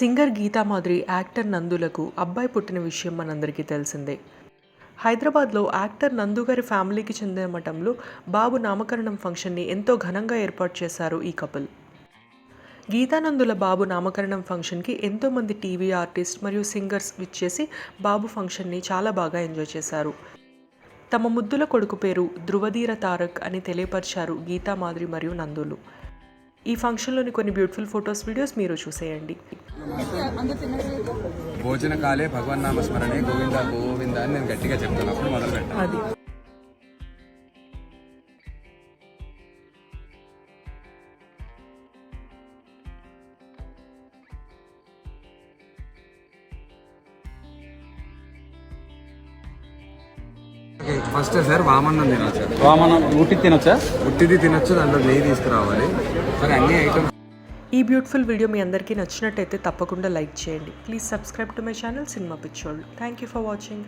Singer Geetha Madhuri actor నందులకు అబ్బాయి పుట్టిన విషయం మనందరికీ తెలిసిందే. హైదరాబాద్లో యాక్టర్ నందు గారి ఫ్యామిలీకి చెందిన మఠంలో బాబు నామకరణం ఫంక్షన్ని ఎంతో ఘనంగా ఏర్పాటు చేశారు ఈ కపుల్. గీతానందుల బాబు నామకరణం ఫంక్షన్కి ఎంతోమంది టీవీ ఆర్టిస్ట్ మరియు సింగర్స్ విచ్చేసి బాబు ఫంక్షన్ని చాలా బాగా ఎంజాయ్ చేశారు. తమ ముద్దుల కొడుకు పేరు ధృవధీర తారక్ అని తెలియపరిచారు గీతామాధురి మరియు నందులు. ఈ ఫంక్షన్లోని కొన్ని బ్యూటిఫుల్ ఫొటోస్ వీడియోస్ మీరు చూసేయండి. భోజన కాలే భగవన్ నామ స్మరణే గోవింద గోవింద అని నేను గట్టిగా చెప్తాను. అప్పుడు మొదలు పెట్టాను అది. ఫస్ట్ సార్ వామన్నం తినొచ్చు? వామనం ఉట్టి తినొచ్చా? ఉట్టిది తినొచ్చు దాంట్లో నెయ్యి తీసుకురావాలి. అన్ని ఐటమ్స్ ఈ బ్యూటిఫుల్ వీడియో మీ అందరికీ నచ్చినట్టయితే తప్పకుండా లైక్ చేయండి. Please subscribe to my channel cinema పిచ్చోళ్ళు. Thank you for watching